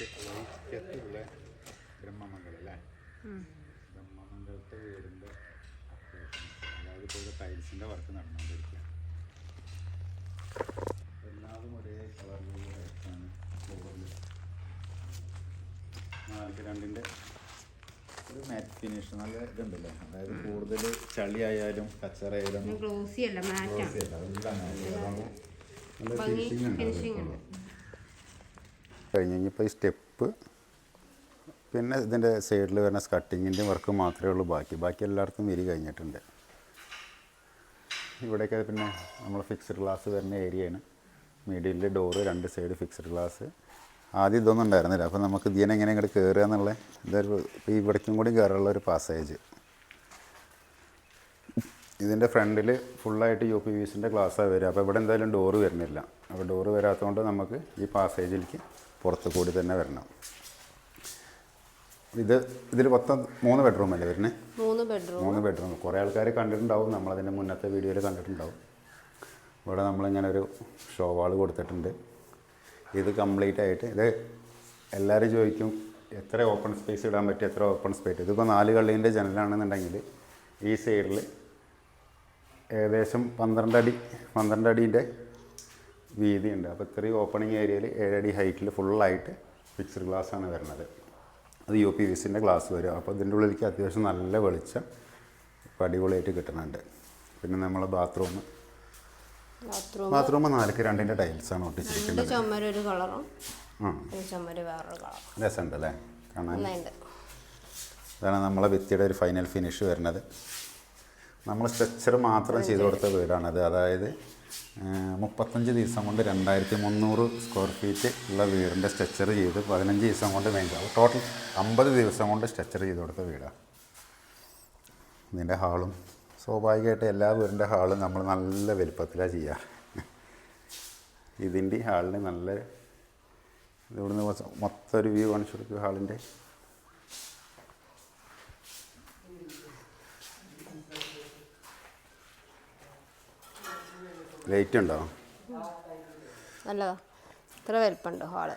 വൈക്കത്തുള്ള ബ്രഹ്മമംഗലം അല്ലേ ബ്രഹ്മമംഗലത്തെ വീടിന്റെ അതായത് ഇപ്പോൾ ഇവിടെ ടൈൽസിന്റെ വർക്ക് നടന്നുകൊണ്ടിരിക്കുക എല്ലാതും ഒരേ കളറിലുള്ള ടൈൽസാണ് ഫ്ലോറിൽ നാല് രണ്ടിന്റെ ഒരു മാറ്റ് ഫിനിഷ് നല്ല ഇതുണ്ടല്ലേ? അതായത് കൂടുതൽ ചളിയായാലും കച്ചറയായാലും ഗ്ലോസി അല്ല മാറ്റാണ് നല്ല ഫിനിഷിംഗ് ഉണ്ട്. കഴിഞ്ഞ് കഴിഞ്ഞപ്പോൾ ഈ സ്റ്റെപ്പ് പിന്നെ ഇതിന്റെ സൈഡിൽ വരുന്ന സ്കട്ടിങ്ങിന്റെ വർക്ക് മാത്രമേ ഉള്ളൂ ബാക്കി. ബാക്കി എല്ലായിടത്തും വിരി കഴിഞ്ഞിട്ടുണ്ട്. ഇവിടെയൊക്കെ പിന്നെ നമ്മൾ ഫിക്സഡ് ഗ്ലാസ് വരുന്ന ഏരിയയാണ് മീഡിയയിൽ ഡോറ് രണ്ട് സൈഡ് ഫിക്സഡ് ഗ്ലാസ് ആദ്യം ഇതൊന്നും ഉണ്ടായിരുന്നില്ല. അപ്പോൾ നമുക്ക് ഇതിനെ എങ്ങനെ ഇങ്ങോട്ട് കയറുക എന്നുള്ള ഇതൊരു ഇപ്പോൾ ഇവിടേക്കും കൂടി കയറാനുള്ള ഒരു പാസേജ് ഇതിന്റെ ഫ്രണ്ടിൽ ഫുള്ളായിട്ട് യു പി വിസിന്റെ ഗ്ലാസ്സാണ് വരിക. അപ്പോൾ ഇവിടെ എന്തായാലും ഡോറ് വരുന്നില്ല. അപ്പോൾ ഡോറ് വരാത്തതുകൊണ്ട് നമുക്ക് ഈ പാസേജിലേക്ക് പുറത്ത് കൂടി തന്നെ വരണം. ഇത് ഇതിൽ മൊത്തം മൂന്ന് ബെഡ്റൂം അല്ലേ വരുന്നത് മൂന്ന് ബെഡ്റൂം മൂന്ന് ബെഡ്റൂം കുറേ ആൾക്കാർ കണ്ടിട്ടുണ്ടാവും. നമ്മളതിന്റെ മുന്നത്തെ വീഡിയോയിൽ കണ്ടിട്ടുണ്ടാവും. ഇവിടെ നമ്മളിങ്ങനെ ഒരു ഷോ വാൾ കൊടുത്തിട്ടുണ്ട്. ഇത് കംപ്ലീറ്റ് ആയിട്ട് ഇത് എല്ലാവരും ചോദിക്കും എത്ര ഓപ്പൺ സ്പേസ് ഇടാൻ പറ്റും എത്ര ഓപ്പൺ സ്പേസ് ഇതിപ്പോൾ നാല് കള്ളീന്റെ ജനലാണെന്നുണ്ടെങ്കിൽ ഈ സൈഡിൽ ഏകദേശം പന്ത്രണ്ട് അടി പന്ത്രണ്ട് അടീന്റെ വീതിയുണ്ട്. അപ്പോൾ ഇത്രയും ഓപ്പണിങ് ഏരിയയിൽ ഏഴടി ഹൈറ്റിൽ ഫുള്ളായിട്ട് ഫിക്സ്ഡ് ഗ്ലാസ് ആണ് വരുന്നത്. അത് യു പി വിസിന്റെ ഗ്ലാസ് വരും. അപ്പോൾ ഇതിന്റെ ഉള്ളിലേക്ക് അത്യാവശ്യം നല്ല വെളിച്ചം ഇപ്പം അടിപൊളിയായിട്ട് കിട്ടുന്നുണ്ട്. പിന്നെ നമ്മളെ ബാത്റൂം ബാത്റൂം നാലക്ക് രണ്ടിന്റെ ടൈൽസാണ് ആണ് ഒട്ടിച്ചിരിക്കുന്നത്. ചുമര് ഒരു കളറും ചുമര് വേറൊരു കളറും രസമുണ്ട് അല്ലേ കാണാൻ. ഇതാണ് നമ്മളെ ഭിത്തിയുടെ ഒരു ഫൈനൽ ഫിനിഷ് വരുന്നത്. നമ്മൾ സ്ട്രക്ചർ മാത്രം ചെയ്തു കൊടുത്ത വീടാണത്. അതായത് മുപ്പത്തഞ്ച് ദിവസം കൊണ്ട് രണ്ടായിരത്തി മുന്നൂറ് സ്ക്വയർ ഫീറ്റ് ഉള്ള വീടിന്റെ സ്ട്രക്ചർ ചെയ്ത് പതിനഞ്ച് ദിവസം കൊണ്ട് മെയിൻ ടോട്ടൽ അമ്പത് ദിവസം കൊണ്ട് സ്ട്രക്ചർ ചെയ്ത് കൊടുത്ത വീടാണ് ഇതിന്റെ ഹാളും സ്വാഭാവികമായിട്ട് എല്ലാ വീടിന്റെ ഹാളും നമ്മൾ നല്ല വലുപ്പത്തിലാണ് ചെയ്യുക ഇതിന്റെ ഹാളിന് നല്ല ഇവിടുന്ന് മൊത്തം- ഒരു വ്യൂ കാണിച്ചു കൊടുക്കുക ഹാളിന്റെ. ലൈറ്റ് ഉണ്ടോ? നല്ലതാ. ഇത്ര വലിപ്പമുണ്ട് ഹാൾ.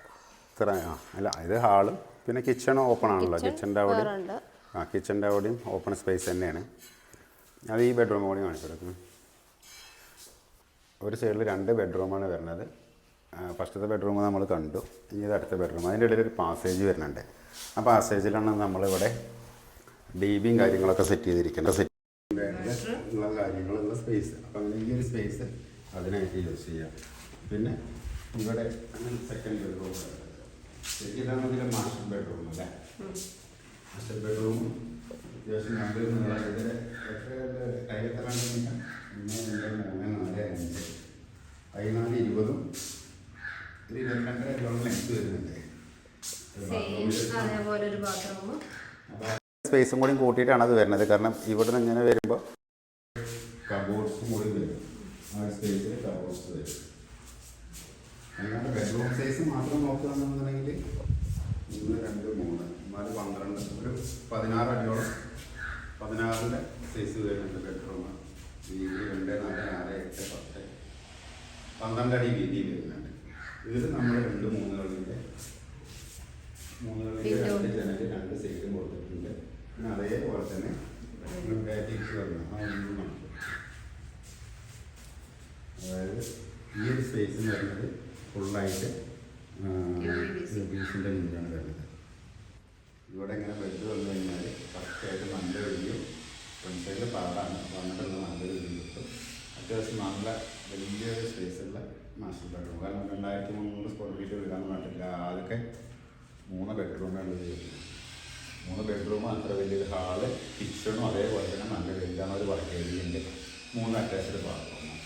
ഇത്ര ആ അല്ല ഇത് ഹാളും പിന്നെ കിച്ചൺ ഓപ്പൺ ആണല്ലോ കിച്ചന്റെ അവിടെ ഉണ്ട്. ആ കിച്ചന്റെ അവിടെയും ഓപ്പൺ സ്പേസ് തന്നെയാണ്. അത് ഈ ബെഡ്റൂം കൂടി കാണിച്ചു കൊടുക്കുന്നത് ഒരു സൈഡിൽ രണ്ട് ബെഡ്റൂമാണ് വരുന്നത്. ഫസ്റ്റത്തെ ബെഡ്റൂം നമ്മൾ കണ്ടു. ഇനി ഇത് അടുത്ത ബെഡ്റൂം അതിന്റെ ഇടയിൽ ഒരു പാസേജ് വരുന്നുണ്ട്. ആ പാസേജിലാണ് നമ്മളിവിടെ ഡി ബിയും കാര്യങ്ങളൊക്കെ സെറ്റ് ചെയ്തിരിക്കേണ്ടത് സെറ്റ് കാര്യങ്ങളുള്ള സ്പേസ് അപ്പം അങ്ങനെ ഈ ഒരു സ്പേസ് അതിനായിട്ട് യൂസ് ചെയ്യാം. പിന്നെ ഇവിടെ സെക്കൻഡ് ബെഡ്റൂം ഇതാണ് ഇതിലെ മാസ്റ്റർ ബെഡ്റൂം അല്ലേ? മാസ്റ്റർ ബെഡ്റൂം അത്യാവശ്യം നീളം ഇതിൽ എത്ര ടൈലെത്താണ് ഒന്ന് രണ്ട് മൂന്ന് നാല് അഞ്ച് പതിനാല് ഇരുപതും ഒരു ഇരുപത്തിരണ്ടര കിലോളം ലെങ്ത് വരുന്നുണ്ട്. ഒരു bathroom ൽ. അതേപോലെ ഒരു ബാത്റൂം സ്പേസും കൂടി കൂട്ടിയിട്ടാണ് അത് വരുന്നത്. കാരണം ഇവിടെ നിന്ന് ഇങ്ങനെ വരുമ്പോൾ കബോർഡ്സും കൂടി വരും. ആ ഒരു സ്പേസിൽ കബോർഡ്സ് വരും അങ്ങനെ ബെഡ്റൂം സൈസ് മാത്രം നോക്കുകയാണെന്നുണ്ടെങ്കിൽ ഒന്ന് രണ്ട് മൂന്ന്. നാല് പന്ത്രണ്ട്. ഒരു പതിനാറ് അടിയോളം പതിനാറിന്റെ സൈസ് വരുന്നുണ്ട് ബെഡ്റൂം വീതി രണ്ട് നാല് ആറ് എട്ട് പത്ത്. പന്ത്രണ്ട് അടി വീതി വരുന്നുണ്ട്. ഇതിൽ നമ്മൾ രണ്ട് മൂന്നുകളിന്റെ മൂന്നുകളിന്റെ രണ്ട് ജനൽ രണ്ട് സൈഡും കൊടുത്തിട്ടുണ്ട്. പിന്നെ അതേപോലെ തന്നെ ബാറ്റിക്സ് വരണം ആ ഈ ഒരു സ്പേസ് എന്ന് പറയുന്നത് ഫുള്ളായിട്ട് ബീച്ചിന്റെ മുന്നിലാണ് വരുന്നത്. ഇവിടെ ഇങ്ങനെ ബെഡ് വന്നു കഴിഞ്ഞാൽ കറക്റ്റായിട്ട് നല്ല ഒഴിയും ഫ്രണ്ട് സൈഡിൽ പാടാണ്. വന്നിട്ടുള്ള നല്ലൊരു വ്യൂ കിട്ടും. അത്യാവശ്യം നല്ല വലിയൊരു സ്പേസുള്ള മാസ്റ്റർ ബെഡ്റൂം കാരണം രണ്ടായിരത്തി മുന്നൂറ് സ്ക്വയർ ഫീറ്റ് വീടാന്ന് അതൊക്കെ മൂന്ന് ബെഡ്റൂമാണ് ഉള്ളത്. മൂന്ന് ബെഡ്റൂം അത്ര വലിയൊരു ഹാൾ കിച്ചണും അതേപോലെ തന്നെ നല്ല വലുതാണ് ഒരു വർക്ക് ഏരിയയുണ്ട് മൂന്ന് അറ്റാച്ച്ഡ് ബാത്റൂമും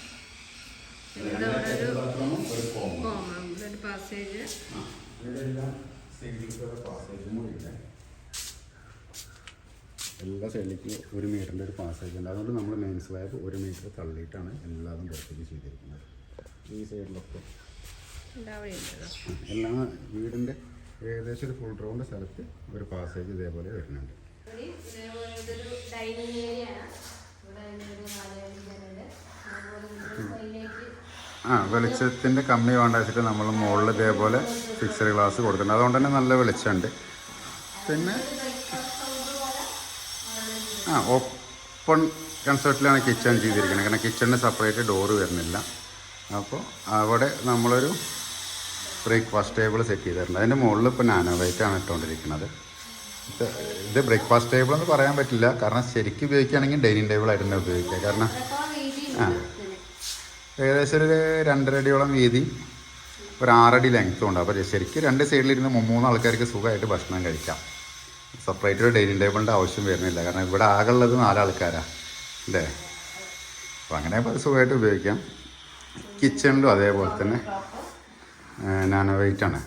ഒരു പാസേജ് എല്ലാ സൈഡിലേക്ക് ഒരു മീറ്ററിന്റെ ഒരു പാസേജ് ഉണ്ട്. അതുകൊണ്ട് നമ്മൾ മെയിൻ സ്ലാബ് ഒരു മീറ്റർ തള്ളിയിട്ടാണ് എല്ലാതും പുറത്തേക്ക് ചെയ്തിരിക്കുന്നത്. ഈ സൈഡിലൊക്കെ. എല്ലാ വീടിന്റെ ഏകദേശം ഒരു ഫുൾ റൗണ്ട് സ്ഥലത്ത് ഒരു പാസേജ് ഇതേപോലെ വരുന്നുണ്ട്. ഡൈനിങ് ഏരിയ ആണ്. ഇവിടെ ഒരു നാല് അതുപോലെ ഇതിന്റെ സൈഡിലേക്ക് ആ വെളിച്ചത്തിന്റെ കമ്മി വേണ്ട വെച്ചിട്ട് നമ്മൾ മുകളിൽ ഇതേപോലെ ഫിക്സഡ് ഗ്ലാസ് കൊടുക്കുന്നുണ്ട് അതുകൊണ്ട് തന്നെ നല്ല വെളിച്ചമുണ്ട്. പിന്നെ ആ ഓപ്പൺ കൺസെപ്റ്റിലാണ് കിച്ചൺ ചെയ്തിരിക്കുന്നത്. കാരണം കിച്ചണിന് സെപ്പറേറ്റ് ഡോറ് വരുന്നില്ല. അപ്പോൾ അവിടെ നമ്മളൊരു ബ്രേക്ക്ഫാസ്റ്റ് ടേബിൾ സെറ്റ് ചെയ്തിട്ടുണ്ട്. അതിന്റെ മുകളിൽ ഇപ്പോൾ നാനോവൈറ്റ് ആണ് ഇട്ടുകൊണ്ടിരിക്കുന്നത് ഇത് ബ്രേക്ക്ഫാസ്റ്റ് ടേബിൾ എന്ന് പറയാൻ പറ്റില്ല. കാരണം ശരിക്കും ഉപയോഗിക്കുകയാണെങ്കിൽ ഡൈനിങ് ടേബിൾ ആയിട്ട് തന്നെ ഉപയോഗിക്കുക. കാരണം ആ ഏകദേശം ഒരു രണ്ടരടിയോളം വീതി ഒരു ആറടി ലെങ്ത്തും ഉണ്ട്. അപ്പോൾ ശരിക്കും രണ്ട് സൈഡിലിരുന്ന് മൂന്ന് ആൾക്കാർക്ക് സുഖമായിട്ട് ഭക്ഷണം കഴിക്കാം. സെപ്പറേറ്റ് ഒരു ഡൈനിങ് ടേബിളിന്റെ ആവശ്യം വരുന്നില്ല. കാരണം ഇവിടെ ആകെ ഉള്ളത് നാലാൾക്കാരാണ് അല്ലേ? അപ്പോൾ അങ്ങനെ അപ്പോൾ സുഖമായിട്ട് ഉപയോഗിക്കാം. കിച്ചണിലും അതേപോലെ തന്നെ നാനോ വെയിറ്റ് ആണ്.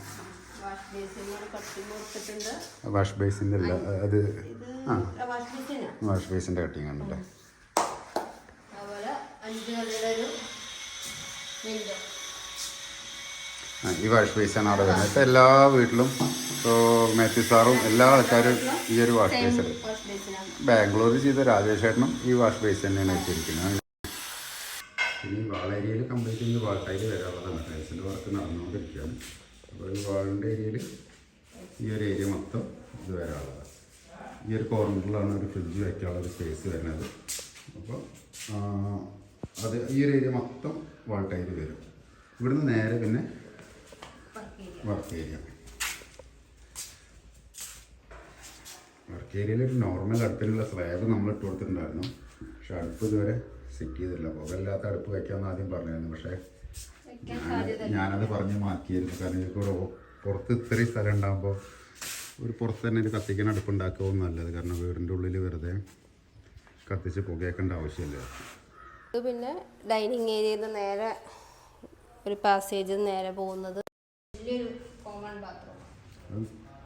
വാഷ് ബേസിന്റെ അല്ല അത് ആ വാഷ് ബേസിന്റെ കട്ടിങ് ഉണ്ടല്ലേ ഈ വാഷ് ബേസാണ് അവിടെ വരുന്നത്. ഇപ്പം എല്ലാ വീട്ടിലും ഇപ്പോൾ മാത്യു സാറും എല്ലാ ആൾക്കാരും ഈ ഒരു വാഷ് ബേസ് ബാംഗ്ലൂരിൽ ചെയ്ത രാജേഷ് ചേട്ടനും ഈ വാഷ് ബേസ് തന്നെയാണ് വെച്ചിരിക്കുന്നത്. പിന്നെ വാളേരിയയിൽ കംപ്ലീറ്റ് ചെയ്ത് വാട്ടായി വരാറുള്ളതാണ് വരാനുള്ളതാണ് ടൈൽസിന്റെ വർക്ക് നടന്നുകൊണ്ടിരിക്കുകയാണ്. അപ്പോൾ ഈ വാളിന്റെ ഏരിയയിൽ ഈ ഒരു ഏരിയ മൊത്തം ഇത് വരാനുള്ളത്. ഈ ഒരു കോർണറിലാണ് ഒരു ഫ്രിഡ്ജ് വയ്ക്കാനുള്ള ഒരു സ്പേസ് വരുന്നത്. അപ്പോൾ അത് ഈ ഒരു ഏരിയ മൊത്തം വാൾട്ടായിട്ട് വരും. ഇവിടുന്ന് നേരെ പിന്നെ വർക്ക് ഏരിയ വർക്ക് ഏരിയയിൽ ഒരു നോർമൽ അടുപ്പിലുള്ള സ്ലാബ് നമ്മൾ ഇട്ട് കൊടുത്തിട്ടുണ്ടായിരുന്നു. പക്ഷെ അടുപ്പ് ഇതുവരെ സെറ്റ് ചെയ്തില്ല. പുകയില്ലാത്ത അടുപ്പ് വയ്ക്കാമെന്ന് ആദ്യം പറഞ്ഞായിരുന്നു പക്ഷേ ഞാനത് പറഞ്ഞ് മാറ്റിയായിരുന്നു കാരണം കൂടെ പുറത്ത് ഇത്രയും സ്ഥലം ഉണ്ടാകുമ്പോൾ ഒരു പുറത്ത് തന്നെ ഒരു കത്തിക്കാൻ അടുപ്പ് ഉണ്ടാക്കുമോ നല്ലത്. കാരണം വീടിന്റെ ഉള്ളിൽ വെറുതെ കത്തിച്ച് പുകയേക്കേണ്ട ആവശ്യമില്ല. ഇത് പിന്നെ ഡൈനിങ് ഏരിയയിൽ നിന്ന് നേരെ ഒരു പാസേജ് നേരെ പോകുന്നത് വലിയൊരു കോമൺ ബാത്റൂം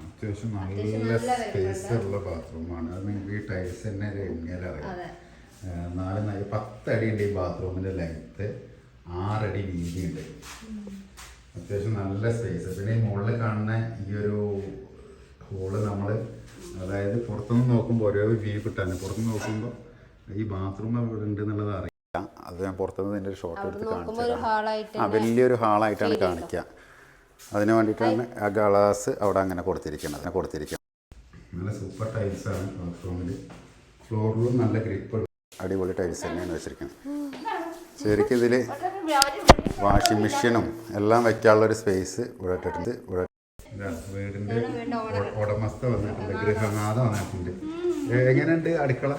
അത്യാവശ്യം നല്ല സ്പേസ് ഉള്ള ബാത്റൂമാണ് അത് നിങ്ങൾക്ക് ഈ ടൈൽസ് തന്നെ എങ്ങനെയറിയാം അതെ. നാല് നാല് പത്തടി ഉണ്ട് ഈ ബാത്റൂമിന്റെ ലെങ്ത്ത് ആറടി വീതിയുണ്ട്. അത്യാവശ്യം നല്ല സ്പേസ് പിന്നെ ഈ മുകളിൽ കാണുന്ന ഈ ഒരു ഹോൾ നമ്മൾ അതായത് പുറത്തുനിന്ന് നോക്കുമ്പോൾ ഓരോ വ്യൂ കിട്ടാൻ പുറത്തുനിന്ന് നോക്കുമ്പോൾ ഈ ബാത്റൂം അവിടെ ഉണ്ട് എന്നുള്ളത് അറിയാം. അത് ഞാൻ പുറത്തുനിന്ന് ഇതിന്റെ ഒരു ഷോട്ട് എടുത്ത് കാണിച്ചു ആ വലിയൊരു ഹാളായിട്ടാണ് കാണിക്കുക. അതിന് വേണ്ടിയിട്ടാണ് ആ ഗ്ലാസ് അവിടെ അങ്ങനെ കൊടുത്തിരിക്കുന്നത്. അതിനെ കൊടുത്തിരിക്കുന്നത് നല്ല സൂപ്പർ ടൈൽസ് ടൈൽസാണ് ബാത്റൂമിൽ ഫ്ലോറിലും നല്ല ഗ്രിപ്പ് അടിപൊളി ടൈൽസ് തന്നെയാണ് വെച്ചിരിക്കുന്നത്. ശരിക്കും ഇതിൽ വാഷിംഗ് മെഷീനും എല്ലാം വെക്കാനുള്ള ഒരു സ്പേസ് ഇവിടെ ഇട്ടിട്ടുണ്ട്. ഇവിടെ വീടിന്റെ ഉടമസ്ഥ വന്നിട്ടുണ്ട്. ഗൃഹനാഥ വന്നിട്ടുണ്ട് എങ്ങനെയുണ്ട് അടുക്കള?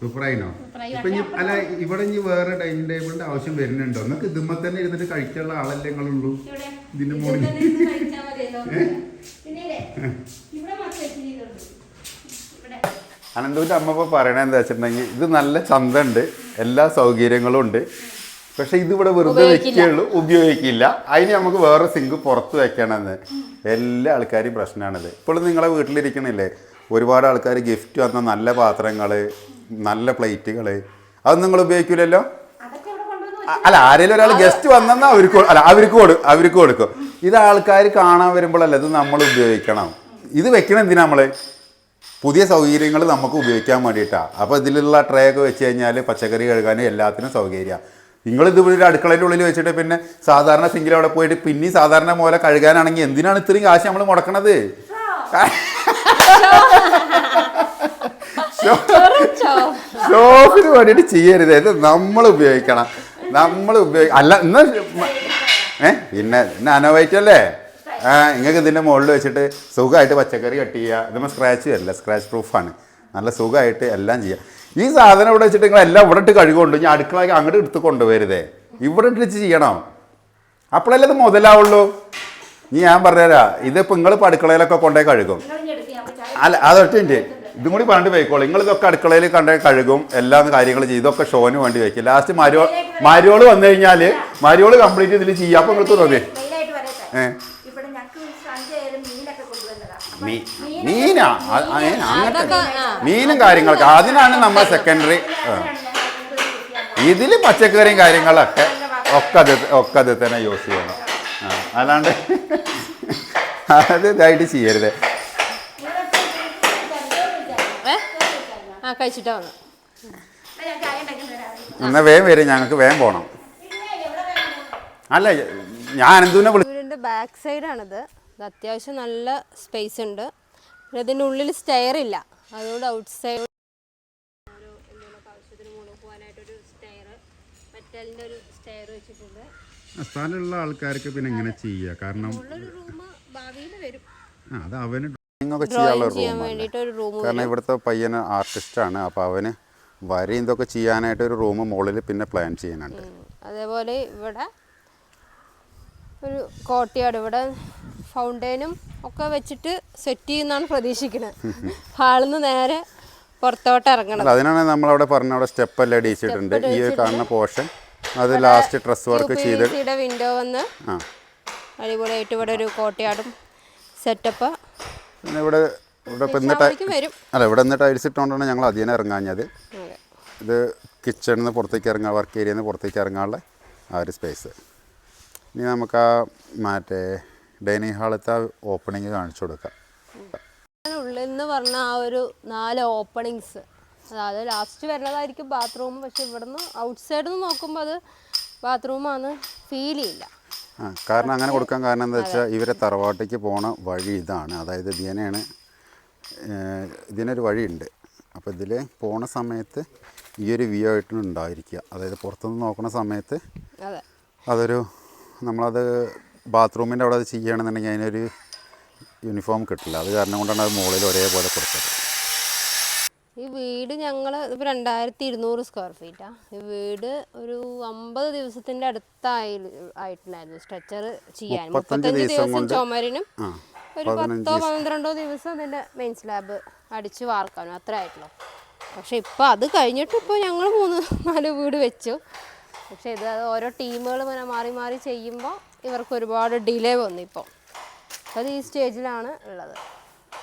സൂപ്പറായിനോ അല്ല ഇവിടെ ഇനി വേറെ ഡൈനിങ് ടേബിളിന്റെ ആവശ്യം വരുന്നുണ്ടോ? നിങ്ങൾക്ക് ഇതുമ്മ തന്നെ ഇരുന്നിട്ട് കഴിക്കാനുള്ള ആളല്ലേ നിങ്ങളുള്ളൂ ഇതിന്റെ മുകളിൽ. അനന്തുവിന്റെ അമ്മ ഇപ്പോൾ പറയണത് എന്താ വെച്ചിട്ടുണ്ടെങ്കിൽ ഇത് നല്ല ചന്ത ഉണ്ട് എല്ലാ സൗകര്യങ്ങളും ഉണ്ട്. പക്ഷെ ഇതിവിടെ വെറുതെ വെക്കുകയുള്ളൂ. ഉപയോഗിക്കില്ല. അതിന് നമുക്ക് വേറെ സിങ്ക് പുറത്ത് വെക്കണമെന്ന്. എല്ലാ ആൾക്കാരും പ്രശ്നമാണിത്. ഇപ്പോഴും നിങ്ങളെ വീട്ടിലിരിക്കണില്ലേ? ഒരുപാട് ആൾക്കാർ ഗിഫ്റ്റ് വന്ന നല്ല പാത്രങ്ങൾ നല്ല പ്ലേറ്റുകൾ അത് നിങ്ങൾ ഉപയോഗിക്കില്ലല്ലോ അ- അല്ല ആരെങ്കിലും ഒരാൾ ഗസ്റ്റ് വന്നെന്നാൽ അവർക്ക് അല്ല അവർക്ക് കൊടു അവർക്ക് കൊടുക്കും. ഇത് ആൾക്കാർ കാണാൻ വരുമ്പോഴല്ല ഇത് നമ്മൾ ഉപയോഗിക്കണം. ഇത് വെക്കണം എന്തിനാ നമ്മൾ പുതിയ സൗകര്യങ്ങൾ നമുക്ക് ഉപയോഗിക്കാൻ വേണ്ടിയിട്ടാണ് അപ്പോൾ ഇതിലുള്ള ട്രേ ഒക്കെ വെച്ച് കഴിഞ്ഞാൽ പച്ചക്കറി കഴുകാനും എല്ലാത്തിനും സൗകര്യമാണ് നിങ്ങൾ ഇത് ഒരു അടുക്കളയുടെ ഉള്ളിൽ വെച്ചിട്ട് പിന്നെ സാധാരണ സിങ്കിൽ അവിടെ പോയിട്ട് പിന്നെ സാധാരണ പോലെ കഴുകാനാണെങ്കിൽ എന്തിനാണ് ഇത്രയും കാശ് നമ്മൾ മുടക്കണത്? ഷോപ്പിന് വേണ്ടിയിട്ട് ചെയ്യരുത്. ഇത് നമ്മൾ ഉപയോഗിക്കണം. നമ്മൾ ഉപയോഗി അല്ല ഇന്ന് ഏ പിന്നെ ഇന്ന് അനോവൈറ്റ് അല്ലേ? ആ നിങ്ങൾക്ക് ഇതിന്റെ മുകളിൽ വെച്ചിട്ട് സുഖമായിട്ട് പച്ചക്കറി കട്ട് ചെയ്യുക. ഇതുമ്പോൾ സ്ക്രാച്ച് വരില്ല സ്ക്രാച്ച് പ്രൂഫാണ് നല്ല സുഖമായിട്ട് എല്ലാം ചെയ്യുക. ഈ സാധനം ഇവിടെ വെച്ചിട്ട് നിങ്ങൾ എല്ലാം ഇവിടെ ഇട്ട് കഴുകൊണ്ട് ഞാൻ അടുക്കളയ്ക്ക് അങ്ങോട്ട് എടുത്ത് കൊണ്ടുവരുതേ ഇവിടെ ഇട്ട് ചെയ്യണം. അപ്പോഴല്ലേ ഇത് മുതലാവുള്ളൂ. നീ ഞാൻ പറഞ്ഞുതരാം. ഇതിപ്പോൾ നിങ്ങളിപ്പോൾ അടുക്കളയിലൊക്കെ കൊണ്ടുപോയി കഴുകും. അല്ല അതൊട്ടിന്റെ ഉണ്ട് ഇതും കൂടി പറഞ്ഞിട്ട് പോയിക്കോളൂ. നിങ്ങൾ ഇതൊക്കെ അടുക്കളയിൽ കണ്ട കഴുകും എല്ലാ കാര്യങ്ങൾ ചെയ്യും. ഇതൊക്കെ ഷോന് വേണ്ടി വയ്ക്കും. ലാസ്റ്റ് മരിയോ മരിയോൾ വന്നു കഴിഞ്ഞാൽ മരിയോൾ കംപ്ലീറ്റ് ഇതിൽ ചെയ്യാം. അപ്പോൾ നിങ്ങൾക്ക് തോന്നിയേ അപ്പൊ മീനാ? അങ്ങനത്തെ. മീനും കാര്യങ്ങളൊക്കെ. അതിനാണ് നമ്മൾ സെക്കൻഡറി ഇതിൽ പച്ചക്കറിയും കാര്യങ്ങളൊക്കെ ഒക്കെ അത് ഒക്കെ അത് തന്നെ യൂസ് ചെയ്യണം. അല്ലാണ്ട് അത് ഇതായിട്ട് ചെയ്യരുത് ഏ ആ കഴിച്ചിട്ടാ വന്നു. എന്നാൽ വേഗം വരും ഞങ്ങൾക്ക് വേഗം പോകണം അല്ല ഞാൻ എന്തുവിനെ വിളി വീടിന്റെ ബാക്ക് സൈഡാണിത് ഇത് അത്യാവശ്യം നല്ല സ്പേസ് ഉണ്ട്. പിന്നെ ഇതിന്റെ ഉള്ളിൽ സ്റ്റെയർ ഇല്ല. അതുകൊണ്ട് ഔട്ട് സൈഡ് ആവശ്യത്തിന് മുകളിൽ പോകാനായിട്ടൊരു സ്റ്റെയർ മെറ്റലിന്റെ ഒരു സ്റ്റെയർ വെച്ചിട്ടുണ്ട് സ്ഥലമുള്ള ആൾക്കാർക്ക് പിന്നെ എങ്ങനെ ചെയ്യുക കാരണം ഉള്ളൊരു റൂം ഭാവിയിൽ വരും. ആ, അത് അവന് ഡ്രോയിങ് ഒക്കെ ചെയ്യാനുള്ള റൂമാണ് റൂം കാരണം ഇവിടുത്തെ പയ്യന് ആർട്ടിസ്റ്റാണ് അപ്പോൾ അവന് വരയും ഇതൊക്കെ ചെയ്യാനായിട്ട് ഒരു റൂം മുകളിൽ പിന്നെ പ്ലാൻ ചെയ്യാനുണ്ട്. അതേപോലെ ഇവിടെ ഒരു കോട്ടയാട്. ഇവിടെ ഫൗണ്ടൈനും ഒക്കെ വെച്ചിട്ട് സെറ്റ് ചെയ്യുന്നതാണ് പ്രതീക്ഷിക്കുന്നത്. ഹാളിൽ നിന്ന് നേരെ പുറത്തോട്ട് ഇറങ്ങണം. അതിനാണ് നമ്മൾ അവിടെ പറഞ്ഞ അവിടെ സ്റ്റെപ്പ് എല്ലാം അടിയിച്ചിട്ടുണ്ട് ഈ ഒരു കാണുന്ന പോർഷൻ അത് ലാസ്റ്റ് ഡ്രസ് വർക്ക് ചെയ്ത് വിൻഡോ വന്ന് അടിപൊളിയായിട്ട് ഇവിടെ ഒരു കോട്ടയാടും സെറ്റപ്പ് പിന്നെ ഇവിടെ ഇവിടെ ഇപ്പം ഇന്ന് വരും. അല്ല ഇവിടെ നിന്ന് ടൈൽസ് ഇട്ടുകൊണ്ടാണ് ഞങ്ങൾ അധികം ഇറങ്ങാഞ്ഞത്. ഇത് കിച്ചണിൽ നിന്ന് പുറത്തേക്ക് ഇറങ്ങാൻ വർക്ക് ഏരിയയിൽ നിന്ന് പുറത്തേക്ക് ഇറങ്ങാനുള്ള ആ ഒരു സ്പേസ്. ഇനി നമുക്ക് ആ മറ്റേ ഡൈനിങ് ഹാളത്തെ ഓപ്പണിങ് കാണിച്ചു കൊടുക്കാം. ഉള്ളിൽ നിന്ന് പറഞ്ഞ ആ ഒരു നാല് ഓപ്പണിങ്സ്. അതായത് ലാസ്റ്റ് വരുന്നതായിരിക്കും ബാത്റൂം പക്ഷെ ഇവിടുന്ന് ഔട്ട് സൈഡിൽ നിന്ന് നോക്കുമ്പോൾ അത് ബാത്റൂമാണ് ഫീൽ ചെയ്യില്ല. ആ കാരണം അങ്ങനെ കൊടുക്കാൻ കാരണം എന്താ വെച്ചാൽ ഇവരെ തറവാട്ടേക്ക് പോണ വഴി ഇതാണ്. അതായത് ഇതിനെയാണ് ഇതിനൊരു വഴിയുണ്ട്. അപ്പോൾ ഇതിൽ പോണ സമയത്ത് ഈ ഒരു വ്യൂ ആയിട്ട് ഉണ്ടായിരിക്കുക. അതായത് പുറത്തുനിന്ന് നോക്കുന്ന സമയത്ത് അതെ. അതൊരു നമ്മളത് ബാത്റൂമിന്റെ അവിടെ അത് ചെയ്യുകയാണെന്നുണ്ടെങ്കിൽ അതിനൊരു യൂണിഫോം കിട്ടില്ല. അത് കാരണം കൊണ്ടാണ് അത് മുകളിൽ ഒരേപോലെ കൊടുത്തത്. ഈ വീട് ഞങ്ങൾ ഇപ്പോൾ രണ്ടായിരത്തി ഇരുന്നൂറ് സ്ക്വയർ ഫീറ്റാണ് ഈ വീട് ഒരു അമ്പത് ദിവസത്തിന്റെ അടുത്തായി ആയിട്ടുണ്ടായിരുന്നു. സ്ട്രെച്ചർ ചെയ്യാൻ. മുപ്പത്തഞ്ച് ദിവസം ചുമരിനും ഒരു പത്തോ പന്ത്രണ്ടോ ദിവസം അതിന്റെ മെയിൻ സ്ലാബ് അടിച്ച് വാർക്കാനും. അത്ര ആയിട്ടുള്ളൂ. പക്ഷെ ഇപ്പോൾ അത് കഴിഞ്ഞിട്ട് ഇപ്പോൾ ഞങ്ങൾ മൂന്ന് നാല് വീട് വെച്ചു. പക്ഷെ ഇത് ഓരോ ടീമുകൾ ഇങ്ങനെ മാറി മാറി ചെയ്യുമ്പോൾ ഇവർക്ക് ഒരുപാട് ഡിലേ വന്നു ഇപ്പോൾ അപ്പോൾ അത് ഈ സ്റ്റേജിലാണ് ഉള്ളത്.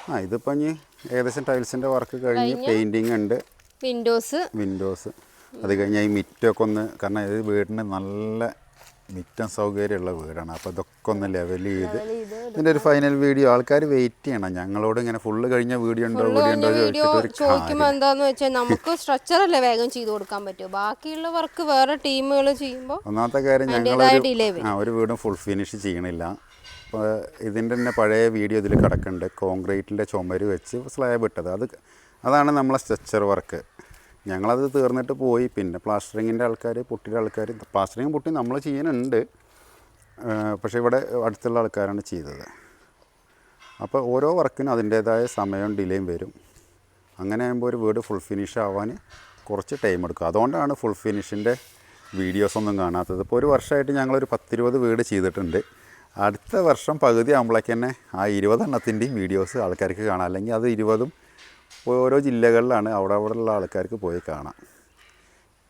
ആ ഇതിപ്പോൾ ഇനി ഏകദേശം ടൈൽസിന്റെ വർക്ക് കഴിഞ്ഞ് പെയിന്റിങ് ഉണ്ട്. വിൻഡോസ്. വിൻഡോസ്. അത് കഴിഞ്ഞാൽ ഈ മിറ്റൊക്കെ ഒന്ന് കാരണം ഇത് വീടിന് നല്ല മിറ്റം സൗകര്യമുള്ള വീടാണ്. അപ്പോൾ ഇതൊക്കെ ഒന്ന് ലെവൽ ചെയ്ത് ഇതിന്റെ ഒരു ഫൈനൽ വീഡിയോ ആൾക്കാർ വെയിറ്റ് ചെയ്യണം. ഞങ്ങളോട് ഇങ്ങനെ ഫുള്ള് കഴിഞ്ഞ വീഡിയോ ഉണ്ടോ വീഡിയോ ഉണ്ടോ ചോദിക്കുമ്പോൾ എന്താന്ന് വെച്ചാൽ നമുക്ക് സ്ട്രക്ചർ അല്ലേ വേഗം ചെയ്ത് കൊടുക്കാൻ പറ്റുമോ ബാക്കിയുള്ള വർക്ക് വേറെ ടീമുകൾ ചെയ്യുമ്പോൾ ഒന്നാമത്തെ കാര്യം ഞങ്ങൾ ആ ഒരു വീടും ഫുൾ ഫിനിഷ് ചെയ്യണില്ല. ഇതിന്റെ തന്നെ പഴയ വീഡിയോ ഇതിൽ കിടക്കുന്നുണ്ട്. കോൺക്രീറ്റിന്റെ ചുമര് വെച്ച് സ്ലാബ് ഇട്ടത്. അത് അതാണ് നമ്മളെ സ്ട്രക്ചർ വർക്ക്. ഞങ്ങളത് തീർന്നിട്ട് പോയി. പിന്നെ പ്ലാസ്റ്ററിങ്ങിന്റെ ആൾക്കാർ പുട്ടിയുടെ ആൾക്കാർ പ്ലാസ്റ്ററിങ് പുട്ടി നമ്മൾ ചെയ്യുന്നുണ്ട് ആ, പക്ഷേ ഇവിടെ അടുത്തുള്ള ആൾക്കാരാണ് ചെയ്തത്. അപ്പോൾ ഓരോ വർക്കിനും അതിന്റേതായ സമയവും ഡിലേയും വരും. അങ്ങനെ ആകുമ്പോൾ ഒരു വീട് ഫുൾ ഫിനിഷ് ആവാൻ കുറച്ച് ടൈം എടുക്കും. അതുകൊണ്ടാണ് ഫുൾ ഫിനിഷിന്റെ വീഡിയോസൊന്നും കാണാത്തത്. ഇപ്പോൾ ഒരു വർഷമായിട്ട് ഞങ്ങളൊരു പത്തിരുപത് വീട് ചെയ്തിട്ടുണ്ട്. അടുത്ത വർഷം പകുതി ആകുമ്പോഴേക്ക് തന്നെ ആ ഇരുപതെണ്ണത്തിന്റെയും വീഡിയോസ് ആൾക്കാർക്ക് കാണാം. അല്ലെങ്കിൽ അത് ഇരുപതും ഓരോ ജില്ലകളിലാണ് അവിടെ അവിടെ ഉള്ള ആൾക്കാർക്ക് പോയി കാണാം.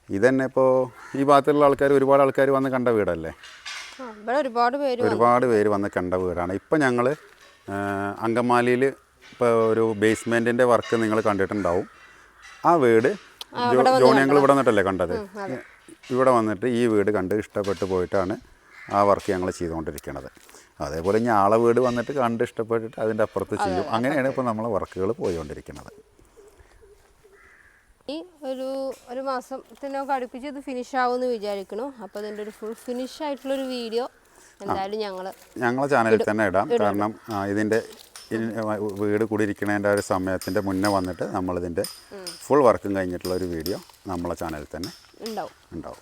ഇതന്നെ ഇപ്പോൾ ഈ ഭാഗത്തുള്ള ആൾക്കാർ ഒരുപാട് ആൾക്കാർ വന്ന് കണ്ട വീടല്ലേ? ഒരുപാട് പേര് ഒരുപാട് പേര് വന്ന് കണ്ട വീടാണ്. ഇപ്പം ഞങ്ങൾ അങ്കമാലിയിൽ ഇപ്പോൾ ഒരു ബേസ്മെന്റിന്റെ വർക്ക് നിങ്ങൾ കണ്ടിട്ടുണ്ടാവും. ആ വീട് ജോ- ജോണിയങ്ങൾ ഇവിടെ വന്നിട്ടല്ലേ കണ്ടത്? ഇവിടെ വന്നിട്ട് ഈ വീട് കണ്ട് ഇഷ്ടപ്പെട്ട് പോയിട്ടാണ് ആ വർക്ക് ഞങ്ങൾ ചെയ്തുകൊണ്ടിരിക്കുന്നത് അതേപോലെ ഇനി ആളെ വീട് വന്നിട്ട് കണ്ട് ഇഷ്ടപ്പെട്ടിട്ട് അതിന്റെ അപ്പുറത്ത് ചെയ്യും. അങ്ങനെയാണ് ഇപ്പോൾ നമ്മളെ വർക്കുകൾ പോയിക്കൊണ്ടിരിക്കുന്നത്. ഈ ഒരു ഒരു മാസത്തിനൊക്കെ അടുപ്പിച്ച് ഇത് ഫിനിഷ് ആവുമെന്ന് വിചാരിക്കണു. അപ്പോൾ അതിന്റെ ഒരു ഫുൾ ഫിനിഷ് ആയിട്ടുള്ളൊരു വീഡിയോ എന്തായാലും ഞങ്ങൾ ഞങ്ങളെ ചാനലിൽ തന്നെ ഇടാം. കാരണം ഇതിന്റെ വീട് കൂടിയിരിക്കുന്നതിന്റെ ഇരിക്കുന്നതിന്റെ ഒരു സമയത്തിന്റെ മുന്നേ വന്നിട്ട് നമ്മളിതിന്റെ ഫുൾ വർക്കും കഴിഞ്ഞിട്ടുള്ള ഒരു വീഡിയോ നമ്മളെ ചാനലിൽ തന്നെ ഉണ്ടാവും. ഉണ്ടാവും.